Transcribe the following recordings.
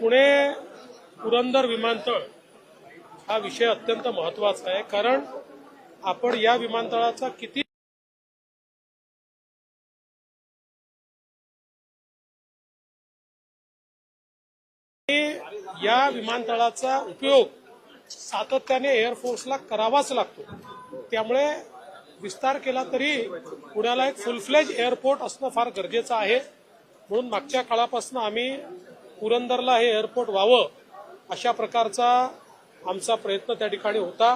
पुणे पुरंदर विमानतळ हा विषय अत्यंत महत्त्वाचा आहे कारण आपण या विमानतळाचा किती या विमानतळाचा उपयोग सातत्याने एअरफोर्सला करावाच लागतो. त्यामुळे विस्तार केला तरी पुण्याला एक फुलफ्लेज एअरपोर्ट असणं फार गरजेचं आहे. म्हणून मागच्या काळापासून आम्ही पुरंदरला हे एअरपोर्ट व्हावं अशा प्रकारचा आमचा प्रयत्न त्या ठिकाणी होता.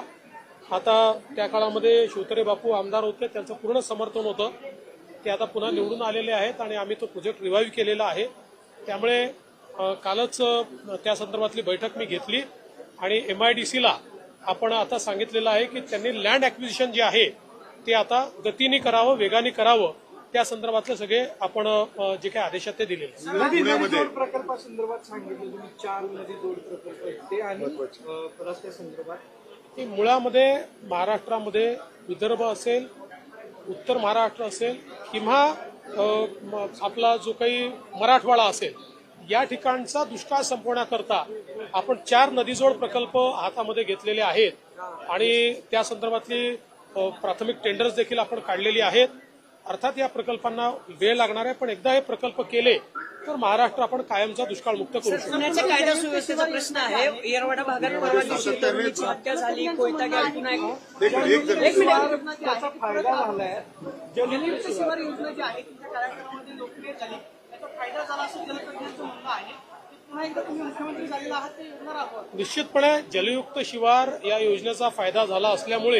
आता त्या काळामध्ये शिवतरे बापू आमदार होते त्यांचं पूर्ण समर्थन होतं. ते आता पुन्हा निवडून आलेले आहेत आणि आम्ही तो प्रोजेक्ट रिवाईव्ह केलेला आहे. त्यामुळे कालच त्या संदर्भातली बैठक मी घेतली आणि एम आय डी सीला आपण आता सांगितलेलं आहे की त्यांनी लँड ॲक्विजिशन जे आहे ते आता गतीने करावं वेगाने करावं त्या संदर्भातले सगळे आपण जे काही आदेश आहेत ते दिलेले प्रकल्पासंदर्भात सांगितलं तुम्ही चार नदी जोड प्रकल्प ते आणि अ, रस्त्यासंदर्भात की मुळामध्ये महाराष्ट्रामध्ये विदर्भ असेल उत्तर महाराष्ट्र असेल किंवा आपला जो काही मराठवाडा असेल या ठिकाणचा दुष्काळ संपवण्याकरता आपण चार नदीजोड प्रकल्प हातामध्ये घेतलेले आहेत. आणि त्या संदर्भातली प्राथमिक टेंडर्स देखील आपण काढलेली आहेत. अर्थात या प्रकल्पांना वेळ लागणार आहे. पण एकदा हे प्रकल्प केले तर महाराष्ट्र आपण कायमचा दुष्काळ मुक्त करू शकतो. कायदा सुव्यवस्थेचा प्रश्न आहे. येरवाडा भागात परवा दिवशी तरुणीची हत्या झाली कोयता गॅस पुन्हा एक एक एक जण- एक मिनिट. त्याचा फायदा झालाय. जलयुक्त शिवार योजना जी आहे तुमच्या कार्यक्रमामध्ये लोकप्रिय झाली. त्याचा फायदा झाला असं जलतज्ञांचं म्हणणं आहे. ते पुन्हा एकदा तुम्ही मुख्यमंत्री झालेला आहात ते योजना राबवा निश्चितपणे जलयुक्त शिवार या योजनेचा फायदा झाला असल्यामुळे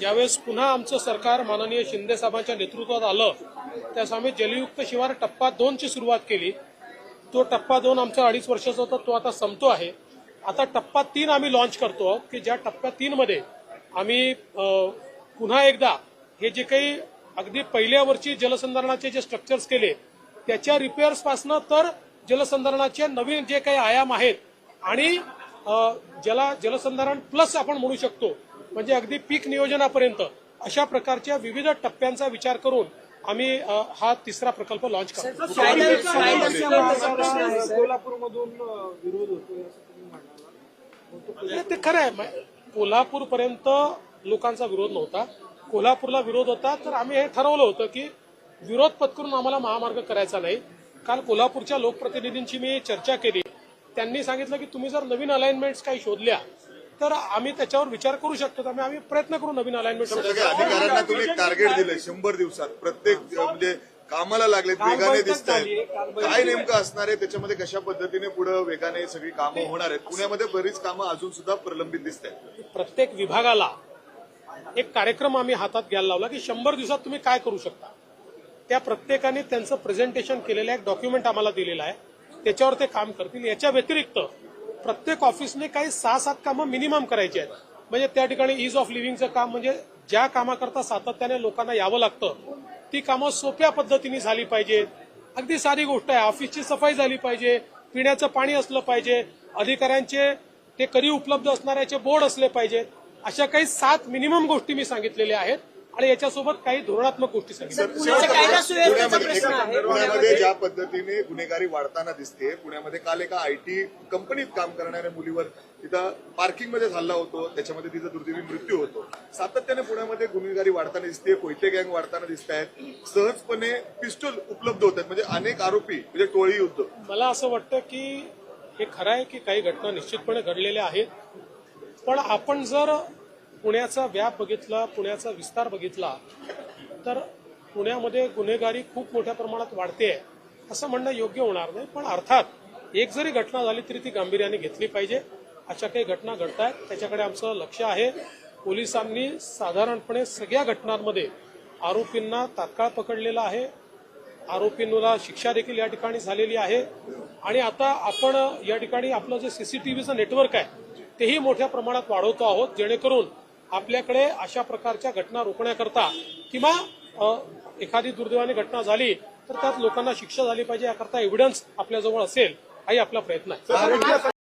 ज्यावेळेस पुन्हा आमचं सरकार माननीय शिंदे साहेबांच्या नेतृत्वात आलं त्यास आम्ही जलयुक्त शिवार टप्पा दोनची सुरुवात केली. तो टप्पा दोन आमचा अडीच वर्षाचा होता तो आता संपतो आहे. आता टप्पा तीन आम्ही लॉन्च करतो आहोत की ज्या टप्प्या तीनमध्ये आम्ही पुन्हा एकदा हे जे काही अगदी पहिल्या वर्षी जलसंधारणाचे जे स्ट्रक्चर्स केले त्याच्या रिपेअर्सपासनं तर जलसंधारणाचे नवीन जे काही आयाम आहेत आणि ज्याला जलसंधारण प्लस आपण म्हणू शकतो म्हणजे अगदी पीक नियोजनापर्यंत अशा प्रकारच्या विविध टप्प्यांचा विचार करून आम्ही हा तिसरा प्रकल्प लॉन्च करतो कोल्हापूरमधून विरोध ते खरं आहे. कोल्हापूर पर्यंत लोकांचा विरोध नव्हता. कोल्हापूरला विरोध होता तर आम्ही हे ठरवलं होतं की विरोध पत्करून आम्हाला महामार्ग करायचा नाही. काल कोल्हापूरच्या लोकप्रतिनिधींची मी चर्चा केली. त्यांनी सांगितलं की तुम्ही जर नवीन अलाइनमेंट्स काही शोधल्या तर आम्ही त्याच्यावर विचार करू शकतो. त्यामुळे आम्ही प्रयत्न करू नवीन अलाइनमेंट अधिकाऱ्यांना तुम्ही टार्गेट दिलंय शंभर दिवसात. प्रत्येक म्हणजे कामाला लागलेत काल वेगाने दिसत आहेत. काय नेमकं असणार आहे त्याच्यामध्ये कशा पद्धतीने पुढे वेगाने सगळी कामं होणार आहेत? पुण्यामध्ये बरीच कामं अजून सुद्धा प्रलंबित दिसत आहेत. प्रत्येक विभागाला एक कार्यक्रम आम्ही हातात घ्यायला लावला की शंभर दिवसात तुम्ही काय करू शकता. त्या प्रत्येकाने त्यांचं प्रेझेंटेशन केलेलं एक डॉक्युमेंट आम्हाला दिलेलं आहे. त्याच्यावर ते काम करतील. याच्या व्यतिरिक्त प्रत्येक ऑफिसने काही सहा सात कामं मिनिमम करायची आहेत. म्हणजे त्या ठिकाणी इज ऑफ लिव्हिंगचं काम म्हणजे ज्या कामाकरता सातत्याने लोकांना यावं लागतं ती कामं सोप्या पद्धतीने झाली पाहिजेत. अगदी साधी गोष्ट आहे. ऑफिसची सफाई झाली पाहिजे. पिण्याचं पाणी असलं पाहिजे. अधिकाऱ्यांचे ते कधी उपलब्ध असणाऱ्याचे बोर्ड असले पाहिजेत. अशा काही सात मिनिमम गोष्टी मी सांगितलेल्या आहेत. आणि याच्यासोबत काही धोरणात्मक गोष्टी पुण्यामध्ये ज्या पद्धतीने गुन्हेगारी वाढताना दिसते पुण्यामध्ये काल एका आयटी कंपनीत काम करणाऱ्या मुलीवर तिथं पार्किंगमध्ये हल्ला होतो. त्याच्यामध्ये तिचा दुर्दैवी मृत्यू होतो. सातत्याने पुण्यामध्ये गुन्हेगारी वाढताना दिसते कोयते गँग वाढताना दिसत आहेत सहजपणे पिस्टल उपलब्ध होत आहेत म्हणजे अनेक आरोपी म्हणजे टोळी युद्ध. मला असं वाटतं की हे खरं आहे की काही घटना निश्चितपणे घडलेल्या आहेत. पण आपण जर पुण्याचा व्याप बघितला पुण्याचा विस्तार बघितला तर पुण्यामध्ये गुन्हेगारी खूप मोठ्या प्रमाणात वाढते असं म्हणणं योग्य होणार नाही. पण अर्थात एक जरी घटना झाली तरी ती गांभीर्याने घेतली पाहिजे. अशा काही घटना घडत आहेत त्याच्याकडे आमचं लक्ष आहे. पोलिसांनी साधारणपणे सगळ्या घटनांमध्ये आरोपींना तात्काळ पकडलेलं आहे. आरोपींना शिक्षा देखील या ठिकाणी झालेली आहे. आणि आता आपण या ठिकाणी आपलं जे सीसीटीव्हीचं नेटवर्क आहे तेही मोठ्या प्रमाणात वाढवतो आहोत जेणेकरून आपल्याकडे अशा प्रकारच्या घटना रोखण्याकरता किंवा एखादी दुर्दैवाने घटना झाली तर त्यात लोकांना शिक्षा झाली पाहिजे याकरता एव्हिडन्स आपल्याजवळ असेल हाही आपला प्रयत्न आहे.